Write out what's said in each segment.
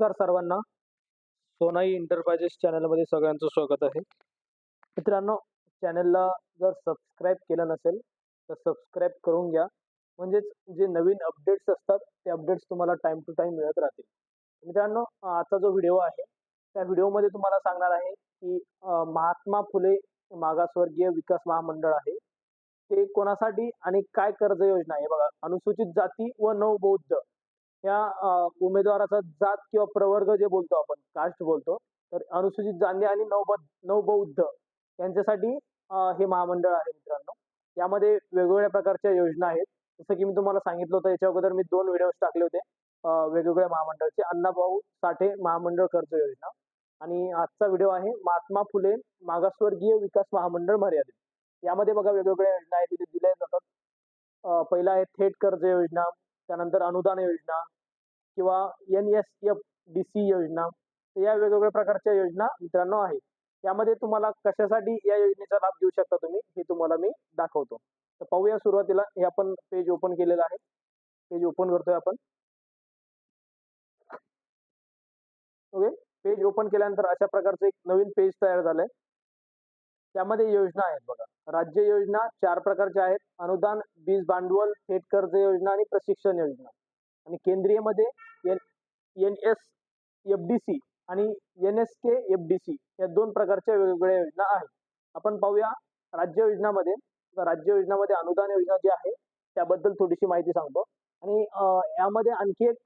नमस्कार सर्वांना. सोनाई एंटरप्राइजेस चॅनलमध्ये सगळ्यांचं स्वागत आहे. मित्रांनो चॅनलला जर सबस्क्राईब केलं नसेल तर सबस्क्राईब करून घ्या. म्हणजेच जे नवीन अपडेट्स असतात ते अपडेट्स तुम्हाला टाइम टू टाइम मिळत राहतील. मित्रांनो आजचा जो व्हिडिओ आहे त्या व्हिडिओमध्ये तुम्हाला सांगणार आहे की महात्मा फुले मागासवर्गीय विकास महामंडळ आहे. ते कोणासाठी आणि काय कर्ज योजना आहे बघा अनुसूचित जाती व नवबौद्ध. या उमेदवाराचा जात किंवा प्रवर्ग जे बोलतो आपण कास्ट बोलतो तर अनुसूचित जाती आणि नवबौद्ध नवबौद्ध यांच्यासाठी हे महामंडळ आहे मित्रांनो. यामध्ये वेगवेगळ्या प्रकारच्या योजना आहेत. जसं की मी तुम्हाला सांगितलं होतं याच्या अगोदर मी दोन व्हिडिओज टाकले होते. वेगवेगळ्या महामंडळाचे. अण्णाभाऊ साठे महामंडळ कर्ज योजना आणि आजचा व्हिडिओ आहे महात्मा फुले मागासवर्गीय विकास महामंडळ मर्यादित. यामध्ये बघा वेगवेगळ्या योजना आहेत. तिथे दिल्या जातात. पहिला आहे थेट कर्ज योजना त्यानंतर अनुदान योजना किंवा N S F D C योजना. या वेगवेगळ्या प्रकारच्या योजना मित्रांनो आहेत. यामध्ये तुम्हाला कशासाठी या योजनेचा लाभ घेऊ शकता तुम्ही हे तुम्हाला मी दाखवतो. तर पाहूया सुरुवातीला हे आपण पेज ओपन केलेलं आहे. पेज ओपन करतोय आपण. ओके पेज ओपन केल्यानंतर अशा प्रकारचं एक नवीन पेज तयार झालंय. त्यामध्ये योजना आहेत बघा. राज्य योजना चार प्रकारच्या आहेत. अनुदान बीज भांडवल थेट कर्ज योजना आणि प्रशिक्षण योजना. आणि केंद्रीयमध्ये N N S F D C आणि N S K F D C या दोन प्रकारच्या वेगवेगळ्या योजना आहेत. आपण पाहूया राज्य योजनामध्ये. राज्य योजनामध्ये अनुदान योजना जी आहे त्याबद्दल थोडीशी माहिती सांगतो. आणि यामध्ये आणखी एक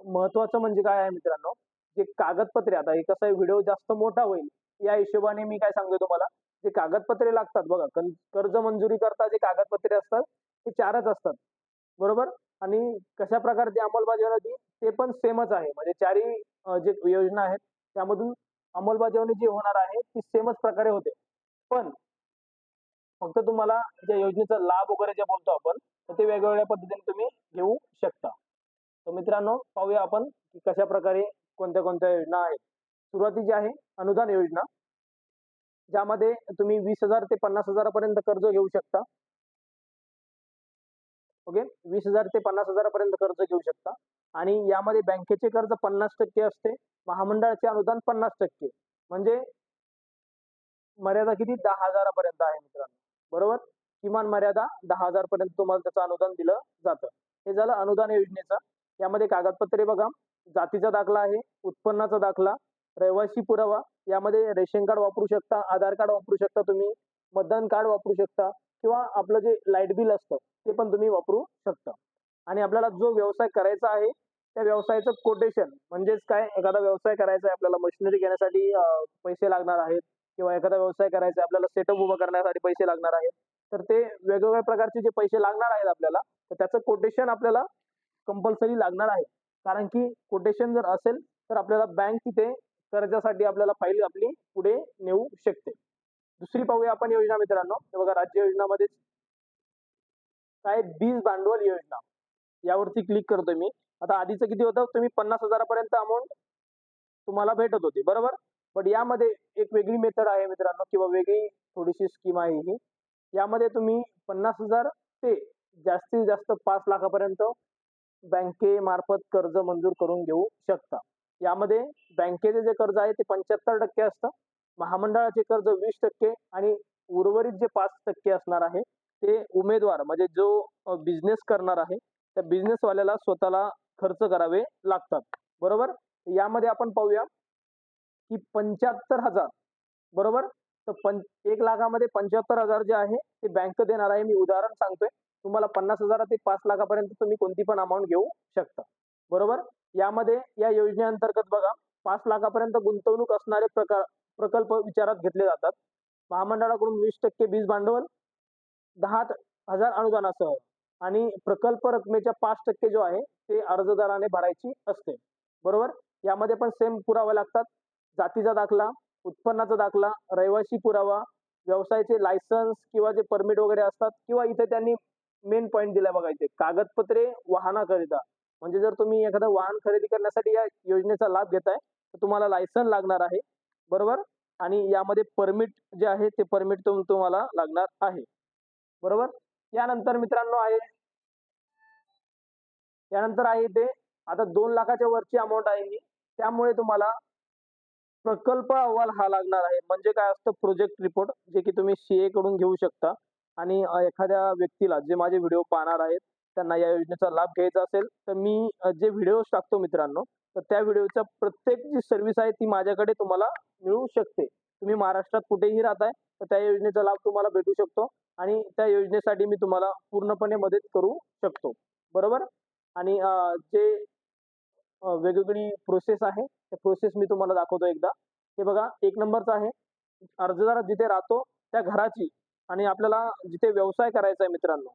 महत्वाचं म्हणजे काय आहे मित्रांनो? जे कागदपत्रे आता हे कसं आहे व्हिडिओ जास्त मोठा होईल या हिशोबाने मी काय सांगतो तुम्हाला? जे कागदपत्रे लागतात बघा कर्ज मंजुरी करता जे कागदपत्रे असतात ते चारच असतात. बरोबर? आणि कशा प्रकारची अंमलबजावणी होती ते पण सेमच आहे. म्हणजे चारही जे योजना आहेत त्यामधून अंमलबजावणी जी होणार आहे ती सेमच प्रकारे होते. पण फक्त तुम्हाला ज्या योजनेचा लाभ वगैरे जे बोलतो आपण तर ते वेगवेगळ्या पद्धतीने तुम्ही घेऊ शकता. तर मित्रांनो पाहूया आपण की कशा प्रकारे कोणत्या कोणत्या योजना आहेत. सुरुवातीची आहे अनुदान योजना ज्यामध्ये तुम्ही वीस हजार ते पन्नास हजारापर्यंत कर्ज घेऊ शकता. ओके वीस हजार ते पन्नास हजारापर्यंत कर्ज घेऊ शकता. आणि यामध्ये बँकेचे कर्ज पन्नास टक्के असते महामंडळाचे अनुदान पन्नास टक्के. म्हणजे मर्यादा किती? दहा हजारापर्यंत आहे मित्रांनो. बरोबर? किमान मर्यादा दहा हजार पर्यंत तुम्हाला त्याचं अनुदान दिलं जातं. हे झालं अनुदान योजनेचं. यामध्ये कागदपत्रे बघा. जातीचा दाखला आहे उत्पन्नाचा दाखला रहिवासी पुरावा. यामध्ये रेशन कार्ड वापरू शकता आधार कार्ड वापरू शकता तुम्ही मतदान कार्ड वापरू शकता किंवा आपलं जे लाइट बिल असतं ते पण तुम्ही वापरू शकता. आणि आपल्याला जो व्यवसाय करायचा आहे त्या व्यवसायाचं कोटेशन म्हणजेच काय? एखादा व्यवसाय करायचा आहे आपल्याला मशिनरी घेण्यासाठी पैसे लागणार आहेत किंवा एखादा व्यवसाय करायचा आहे आपल्याला सेटअप उभं करण्यासाठी पैसे लागणार आहेत तर ते वेगवेगळ्या प्रकारचे जे पैसे लागणार आहेत आपल्याला तर त्याचं कोटेशन आपल्याला कंपल्सरी लागणार आहे. कारण की कोटेशन जर असेल तर आपल्याला बँक तिथे कर्जासाठी आपल्याला फाईल आपली पुढे नेऊ शकते. दुसरी पाहूया आपण योजना मित्रांनो. हे बघा राज्य योजनामध्येच काय? बीज भांडवल योजना. यावरती क्लिक करतोय मी. आता आधीचं किती होतं? तुम्ही पन्नास हजारापर्यंत अमाऊंट तुम्हाला भेटत होती. बरोबर? बट यामध्ये एक वेगळी मेथड आहे मित्रांनो किंवा वेगळी थोडीशी स्कीम आहे ही. यामध्ये तुम्ही पन्नास हजार ते जास्तीत जास्त पाच लाखापर्यंत बँकेमार्फत कर्ज मंजूर करून घेऊ शकता. यामध्ये बँकेचे जे कर्ज आहे ते पंच्याहत्तर टक्के असतं. महामंडळाचे कर्ज वीस टक्के आणि उर्वरित जे पाच टक्के असणार आहे ते उमेदवार म्हणजे जो बिझनेस करणार आहे त्या बिझनेसवाल्याला वाल्याला स्वतःला खर्च करावे लागतात. बरोबर? यामध्ये आपण पाहूया की पंच्याहत्तर हजार बरोबर? तर पं एक लाखामध्ये पंच्याहत्तर हजार जे आहे ते बँक देणार आहे. मी उदाहरण सांगतोय. तुम्हाला पन्नास हजार ते पाच लाखापर्यंत तुम्ही कोणती पण अमाऊंट घेऊ शकता. बरोबर? यामध्ये या योजनेअंतर्गत बघा पाच लाखापर्यंत गुंतवणूक असणारे प्रकार प्रकल्प विचारात घेतले जातात. महामंडळाकडून वीस टक्के बीज भांडवल दहा हजार अनुदानासह आणि प्रकल्प रकमेच्या पाच टक्के जो आहे ते अर्जदाराने भरायची असते. बरोबर? यामध्ये पण सेम पुरावे लागतात. जातीचा दाखला उत्पन्नाचा दाखला रहिवासी पुरावा व्यवसायाचे लायसन्स किंवा जे परमिट वगैरे असतात किंवा इथे त्यांनी मेन पॉईंट दिला बघा इथे. कागदपत्रे वाहनाकरिता. म्हणजे जर तुम्ही एखादं वाहन खरेदी करण्यासाठी या योजनेचा लाभ घेताय तर तुम्हाला लायसन लागणार आहे. बरोबर? आणि यामध्ये परमिट जे आहे ते परमिट तुम्हाला लागणार आहे. बरोबर? यानंतर मित्रांनो आहे यानंतर आहे ते आता दोन लाखाच्या वरची अमाऊंट आहे ही. त्यामुळे तुम्हाला प्रकल्प अहवाल हा लागणार आहे. म्हणजे काय असतं? प्रोजेक्ट रिपोर्ट जे की तुम्ही सीए कडून घेऊ शकता. आणि एखाद्या व्यक्तीला जे माझे व्हिडिओ पाहणार आहेत त्यांना या योजनेचा लाभ घ्यायचा असेल तर मी जे व्हिडिओज टाकतो मित्रांनो तर त्या व्हिडिओचा प्रत्येक जी सर्व्हिस आहे ती माझ्याकडे तुम्हाला मिळू शकते. तुम्ही महाराष्ट्रात कुठेही राहताय तर त्या योजनेचा लाभ तुम्हाला भेटू शकतो आणि त्या योजनेसाठी मी तुम्हाला पूर्णपणे मदत करू शकतो. बरोबर? आणि जे वेगवेगळी प्रोसेस आहे त्या प्रोसेस मी तुम्हाला दाखवतो एकदा. हे बघा एक नंबरचा आहे. अर्जदार जिथे राहतो त्या घराची आणि आपल्याला जिथे व्यवसाय करायचा आहे मित्रांनो.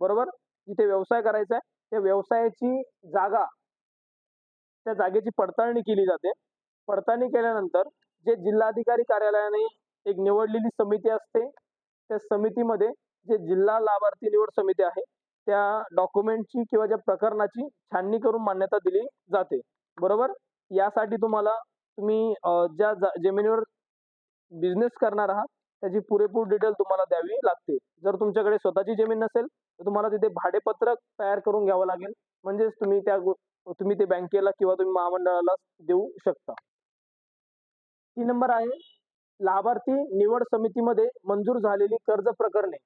बरोबर? जिथे व्यवसाय करायचा आहे त्या व्यवसायाची जागा त्या जागेची पडताळणी केली जाते. पडताळणी केल्यानंतर जे जिल्हाधिकारी कार्यालयाने एक निवडलेली समिती असते त्या समितीमध्ये जे जिल्हा लाभार्थी निवड समिती आहे त्या डॉक्युमेंटची किंवा ज्या प्रकरणाची छाननी करून मान्यता दिली जाते. बरोबर? यासाठी तुम्हाला तुम्ही ज्या जमिनीवर बिझनेस करणार आहात त्याची पुरेपूर डिटेल तुम्हाला द्यावी लागते. जर तुमच्याकडे स्वतःची जमीन नसेल तर तुम्हाला तिथे भाडेपत्रक तयार करून घ्यावं लागेल. म्हणजेच तुम्ही त्या तुम्ही ते बँकेला किंवा तुम्ही महामंडळाला देऊ शकता. तीन नंबर आहे लाभार्थी निवड समितीमध्ये मंजूर झालेली कर्ज प्रकरणे.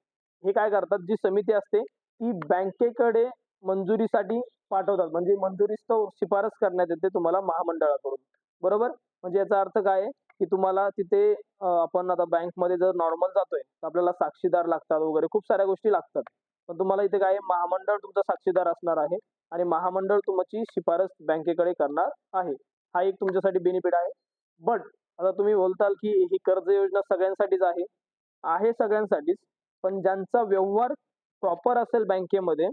हे काय करतात? जी समिती असते ती बँकेकडे मंजुरीसाठी पाठवतात. म्हणजे मंजुरीस्तव शिफारस करण्यात येते तुम्हाला महामंडळाकडून. बरोबर? म्हणजे याचा अर्थ काय आहे? की तुम्हाला तिथे आपण आता बँकमध्ये जर नॉर्मल जातोय तर आपल्याला साक्षीदार लागतात वगैरे. खूप साऱ्या गोष्टी लागतात. पण तुम्हाला इथे काय महामंडळ तुमचा साक्षीदार असणार आहे आणि महामंडळ तुमची शिफारस बँकेकडे करणार आहे. हा एक तुमच्यासाठी बेनिफिट आहे. बट आता तुम्ही बोलताल की ही कर्ज योजना सगळ्यांसाठीच आहे. आहे सगळ्यांसाठीच. पण ज्यांचा व्यवहार प्रॉपर असेल बँकेमध्ये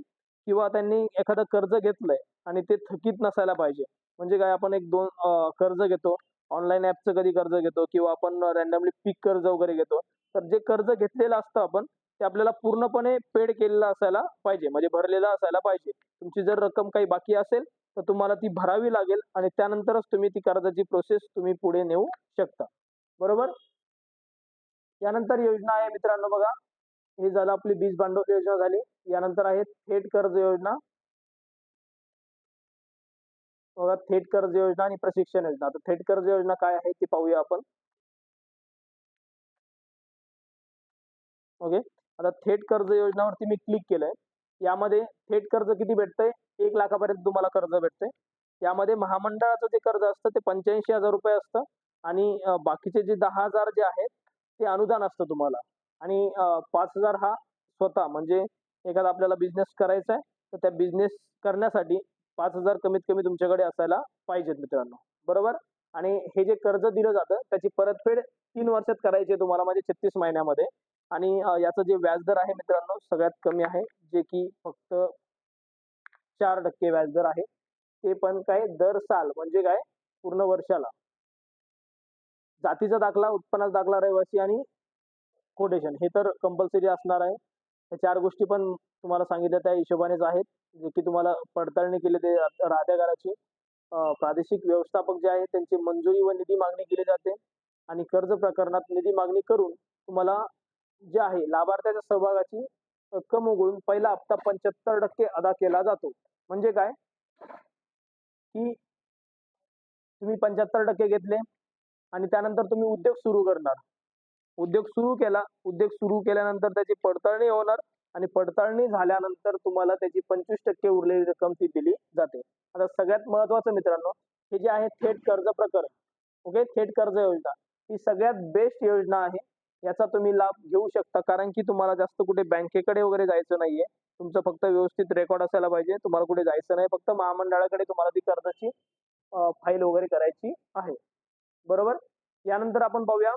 किंवा त्यांनी एखादं कर्ज घेतलंय आणि ते थकीत नसायला पाहिजे. म्हणजे काय आपण एक दोन कर्ज घेतो. ऑनलाईन ऍपचं कधी कर्ज घेतो किंवा आपण रॅन्डमली पीक कर्ज वगैरे घेतो तर जे कर्ज घेतलेलं असतं आपण ते आपल्याला पूर्णपणे पेड केलेलं असायला पाहिजे. म्हणजे भरलेलं असायला पाहिजे. तुमची जर रक्कम काही बाकी असेल तर तुम्हाला ती भरावी लागेल आणि त्यानंतरच तुम्ही ती कर्जाची प्रोसेस तुम्ही पुढे नेऊ शकता. बरोबर? यानंतर योजना आहे मित्रांनो बघा. हे झालं आपली बीज भांडवल योजना झाली. यानंतर आहे थेट कर्ज योजना. बघा थेट कर्ज योजना आणि प्रशिक्षण योजना. आता थेट कर्ज योजना काय आहे ती पाहूया आपण. ओके? आता थेट कर्ज योजनावरती मी क्लिक केलंय. यामध्ये थेट कर्ज किती भेटतंय? एक लाखापर्यंत तुम्हाला कर्ज भेटतंय. यामध्ये महामंडळाचं जे कर्ज असतं ते पंच्याऐंशी हजार रुपये असतं आणि बाकीचे जे दहा हजार जे आहेत ते अनुदान असतं तुम्हाला. आणि पाच हजार हा स्वतः म्हणजे एखादा आपल्याला बिझनेस करायचा आहे तर त्या बिझनेस करण्यासाठी पाच हजार कमीत कमी तुमच्याकडे असायला पाहिजेत मित्रांनो. बरोबर? आणि हे जे कर्ज दिलं जातं त्याची परतफेड तीन वर्षात करायची आहे तुम्हाला म्हणजे छत्तीस महिन्यामध्ये. आणि याचं जे व्याजदर आहे मित्रांनो सगळ्यात कमी आहे जे की फक्त चार टक्के व्याजदर आहे. ते पण काय दर साल म्हणजे काय? पूर्ण वर्षाला. जातीचा दाखला उत्पन्नाचा दाखला रहिवासी आणि कोटेशन हे तर कंपल्सरी असणार आहे. या चार गोष्टी पण तुम्हाला सांगितल्या त्या हिशोबानेच आहेत. जे की तुम्हाला पडताळणी केली ते राहत्यागाराची प्रादेशिक व्यवस्थापक जे आहे त्यांची मंजुरी व निधी मागणी केली जाते. आणि कर्ज प्रकरणात निधी मागणी करून तुम्हाला जे आहे लाभार्थ्याच्या सहभागाची रक्कम उघडून पहिला हप्ता पंच्याहत्तर टक्के अदा केला जातो. म्हणजे काय? की तुम्ही पंच्याहत्तर टक्के घेतले आणि त्यानंतर तुम्ही उद्योग सुरू करणार. उद्योग सुरू केला. उद्योग सुरू केल्यानंतर त्याची पडताळणी होणार आणि पडताळणी झाल्यानंतर तुम्हाला त्याची पंचवीस टक्के उरलेली रक्कम ती दिली जाते. आता सगळ्यात महत्वाचं मित्रांनो हे जे आहे थेट कर्ज प्रकरण ओके थेट कर्ज योजना ही सगळ्यात बेस्ट योजना आहे. याचा तुम्ही लाभ घेऊ शकता कारण की तुम्हाला जास्त कुठे बँकेकडे वगैरे जायचं नाहीये. तुमचं फक्त व्यवस्थित रेकॉर्ड असायला पाहिजे. तुम्हाला कुठे जायचं नाही. फक्त महामंडळाकडे तुम्हाला ती कर्जाची फाईल वगैरे करायची आहे. बरोबर? यानंतर आपण पाहूया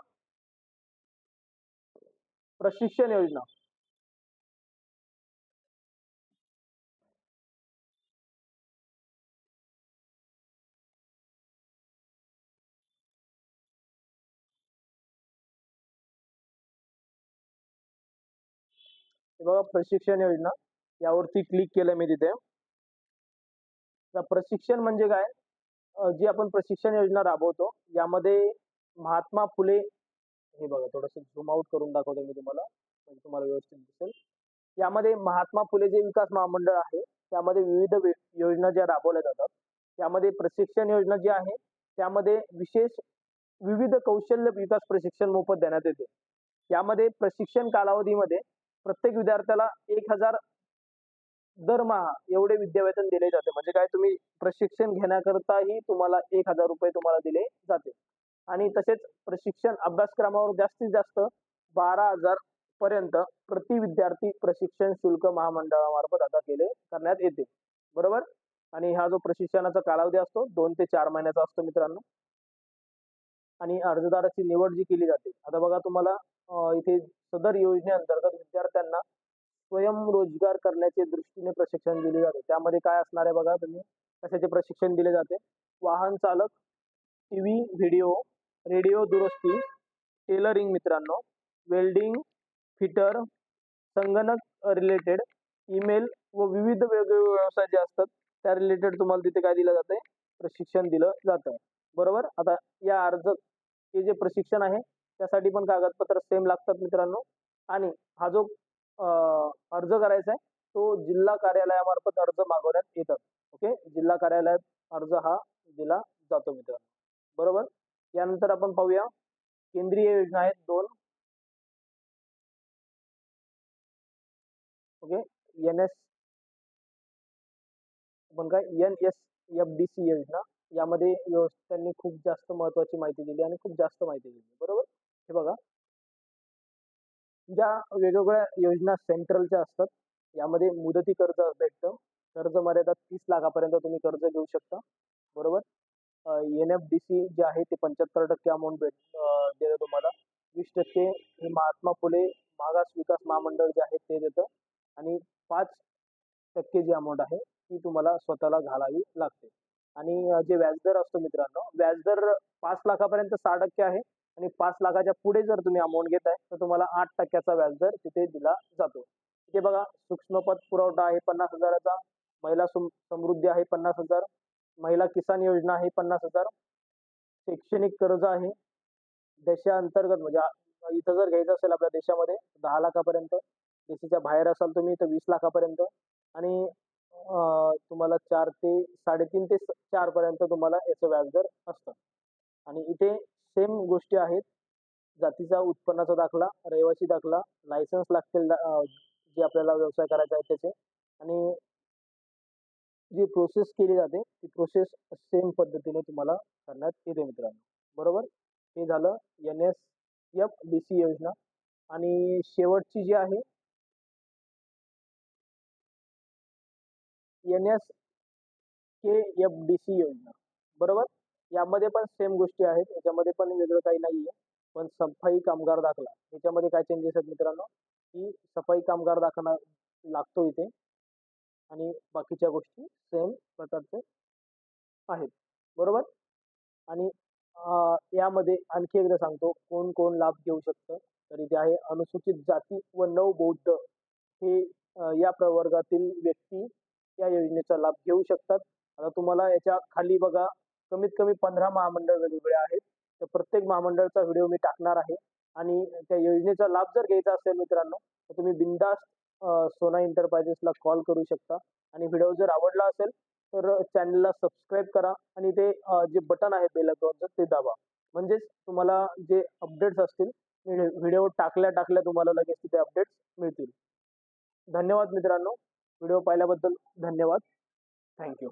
प्रशिक्षण योजना. बघा प्रशिक्षण योजना. यावरती क्लिक केलं मी तिथे. प्रशिक्षण म्हणजे काय? जी आपण प्रशिक्षण योजना राबवतो यामध्ये महात्मा फुले हे बघा थोडस झूम आउट करून दाखवतो मी तुम्हाला. म्हणजे तुम्हाला व्यवस्थित दिसेल. यामध्ये महात्मा फुले जे विकास महामंडळ आहे त्यामध्ये विविध वे- योजना ज्या राबवल्या जातात यामध्ये प्रशिक्षण योजना जी आहे त्यामध्ये विशेष विविध कौशल्य विकास प्रशिक्षण मोफत देण्यात येते. यामध्ये प्रशिक्षण कालावधीमध्ये प्रत्येक विद्यार्थ्याला एक हजार दरमहा एवढे विद्यावेतन दिले जाते. म्हणजे काय तुम्ही प्रशिक्षण घेण्याकरताही तुम्हाला एक हजार रुपये तुम्हाला दिले जाते. आणि तसेच प्रशिक्षण अभ्यासक्रमावर जास्तीत जास्त बारा हजार पर्यंत प्रति विद्यार्थी प्रशिक्षण शुल्क महामंडळामार्फत आता केले करण्यात येते. बरोबर? आणि हा जो प्रशिक्षणाचा कालावधी असतो दोन ते चार महिन्याचा असतो मित्रांनो. आणि अर्जदाराची निवड जी केली जाते. आता बघा तुम्हाला इथे सदर योजनेअंतर्गत विद्यार्थ्यांना स्वयंरोजगार करण्याचे दृष्टीने प्रशिक्षण दिले जाते. त्यामध्ये काय असणार आहे बघा तुम्ही? कशाचे प्रशिक्षण दिले जाते? वाहन चालक टीव्ही व्हिडिओ रेडिओ दुरुस्ती टेलरिंग मित्रांनो वेल्डिंग फिटर संगणक रिलेटेड ईमेल व विविध वेगवेगळे व्यवसाय जे असतात त्या रिलेटेड तुम्हाला तिथे काय दिलं जातंय? प्रशिक्षण दिलं जातं. बरोबर? आता या अर्ज हे जे प्रशिक्षण आहे त्यासाठी पण कागदपत्र सेम लागतात मित्रांनो. आणि हा जो अर्ज करायचा आहे तो जिल्हा कार्यालयामार्फत अर्ज मागवण्यात येतात. ओके? जिल्हा कार्यालयात अर्ज हा दिला जातो मित्रांनो. बरोबर? यानंतर आपण पाहूया. केंद्रीय योजना आहेत दोन. ओके एन एस आपण काय N S F D C योजना. यामध्ये त्यांनी खूप जास्त महत्वाची माहिती दिली आणि खूप जास्त माहिती दिली. बरोबर? हे बघा. ज्या वेगवेगळ्या योजना सेंट्रलच्या असतात यामध्ये मुदती कर्ज भेटतं. कर्ज मर्यादा तीस लाखापर्यंत तुम्ही कर्ज घेऊ शकता. बरोबर? एन एफ डी सी जे आहे ते पंच्याहत्तर टक्के अमाऊंट भेट देतं तुम्हाला. वीस टक्के हे महात्मा फुले मागास विकास महामंडळ जे आहे ते देतं. आणि पाच टक्के जी अमाऊंट आहे ती तुम्हाला स्वतःला घालावी लागते. आणि जे व्याजदर असतो मित्रांनो व्याजदर पाच लाखापर्यंत सहा टक्के आहे. आणि पाच लाखाच्या पुढे जर तुम्ही अमाऊंट घेताय तर तुम्हाला आठ टक्क्याचा व्याजदर तिथे दिला जातो. इथे बघा सूक्ष्म पत पुरवठा आहे पन्नास हजाराचा महिला सम- समृद्धी आहे पन्नास हजार महिला किसान योजना आहे पन्नास हजार शैक्षणिक कर्ज आहे. देशांतर्गत म्हणजे इथं जर घ्यायचं असेल आपल्या देशामध्ये दहा लाखापर्यंत. देशाच्या बाहेर असाल तुम्ही तर वीस लाखापर्यंत. आणि तुम्हाला चार ते साडेतीन ते स- चार पर्यंत तुम्हाला याचं व्याजदर असतं. आणि इथे सेम गोष्टी आहेत. जातीचा उत्पन्नाचा दाखला रहिवासी दाखला लायसन्स लागतील जे आपल्याला व्यवसाय करायचा आहे त्याचे. आणि जी प्रोसेस केली जाते ती प्रोसेस सेम पद्धतीने तुम्हाला करण्यात येते मित्रांनो. बरोबर? हे झालं N S F D C योजना. आणि शेवटची जी आहे N S K F D C योजना. बरोबर? यामध्ये पण सेम गोष्टी आहेत. याच्यामध्ये पण वेगळं काही नाही आहे पण सफाई कामगार दाखला. याच्यामध्ये काय चेंजेस आहेत मित्रांनो? की सफाई कामगार दाखला लागतो इथे. आणि बाकीच्या गोष्टी सेम प्रकारचे आहेत. बरोबर? आणि यामध्ये आणखी एकदा सांगतो कोण कोण लाभ घेऊ शकतं? तर इथे आहे अनुसूचित जाती व नव बौद्ध. हे या प्रवर्गातील व्यक्ती या योजनेचा लाभ घेऊ शकतात. आता तुम्हाला याच्या खाली बघा कमीत कमी पंधरा महामंडळ वेगवेगळे आहेत. तर प्रत्येक महामंडळचा व्हिडिओ मी टाकणार आहे. आणि त्या योजनेचा लाभ जर घ्यायचा असेल मित्रांनो तर तुम्ही बिंदास्त सोना एंटरप्राइजेसला कॉल करू शकता. आणि व्हिडिओ जर आवडला असेल तर चॅनलला सबस्क्राईब करा आणि ते जे बटन आहे बेल आयकॉनचं ते दाबा. म्हणजेच तुम्हाला जे अपडेट्स असतील व्हिडिओ टाकल्या टाकल्या तुम्हाला लगेच तिथे अपडेट्स मिळतील. धन्यवाद मित्रांनो. व्हिडिओ पाहिल्याबद्दल धन्यवाद. थँक्यू